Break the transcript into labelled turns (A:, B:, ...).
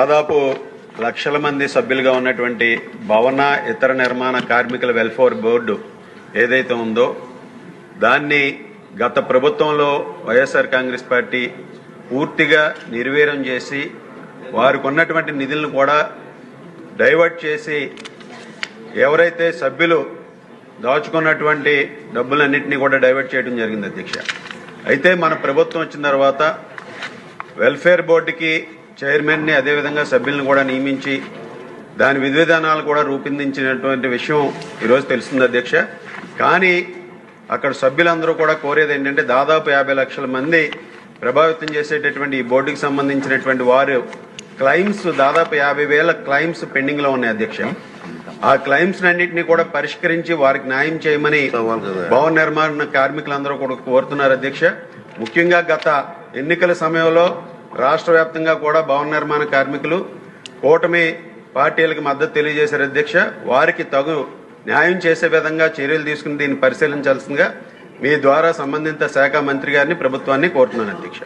A: దాదాపు లక్షల మంది సభ్యులుగా ఉన్నటువంటి భవన ఇతర నిర్మాణ కార్మికుల వెల్ఫేర్ బోర్డు ఏదైతే ఉందో దాన్ని గత ప్రభుత్వంలో వైఎస్ఆర్ కాంగ్రెస్ పార్టీ పూర్తిగా నిర్వీర్యం చేసి వారికి ఉన్నటువంటి నిధులను కూడా డైవర్ట్ చేసి ఎవరైతే సభ్యులు దాచుకున్నటువంటి డబ్బులన్నింటినీ కూడా డైవర్ట్ చేయడం జరిగింది అధ్యక్ష. అయితే మన ప్రభుత్వం వచ్చిన తర్వాత వెల్ఫేర్ బోర్డుకి చైర్మన్ని అదేవిధంగా సభ్యులను కూడా నియమించి దాని విధి విధానాలు కూడా రూపొందించినటువంటి విషయం ఈరోజు తెలుస్తుంది అధ్యక్ష. కానీ అక్కడ సభ్యులందరూ కూడా కోరేది ఏంటంటే దాదాపు యాభై లక్షల మంది ప్రభావితం చేసేటటువంటి ఈ బోర్డుకి సంబంధించినటువంటి వారు క్లైమ్స్ దాదాపు యాభై వేల క్లైమ్స్ పెండింగ్లో ఉన్నాయి అధ్యక్ష. ఆ క్లైమ్స్ అన్నింటినీ కూడా పరిష్కరించి వారికి న్యాయం చేయమని భవన నిర్మాణ కార్మికులందరూ కూడా కోరుతున్నారు అధ్యక్ష. ముఖ్యంగా గత ఎన్నికల సమయంలో రాష్ట్ర వ్యాప్తంగా కూడా భవన నిర్మాణ కార్మికులు కూటమి పార్టీలకు మద్దతు తెలియజేశారు అధ్యక్ష. వారికి తగు న్యాయం చేసే విధంగా చర్యలు తీసుకుని దీన్ని పరిశీలించాల్సిందిగా మీ ద్వారా సంబంధిత శాఖ మంత్రి గారిని ప్రభుత్వాన్ని కోరుతున్నాను అధ్యక్ష.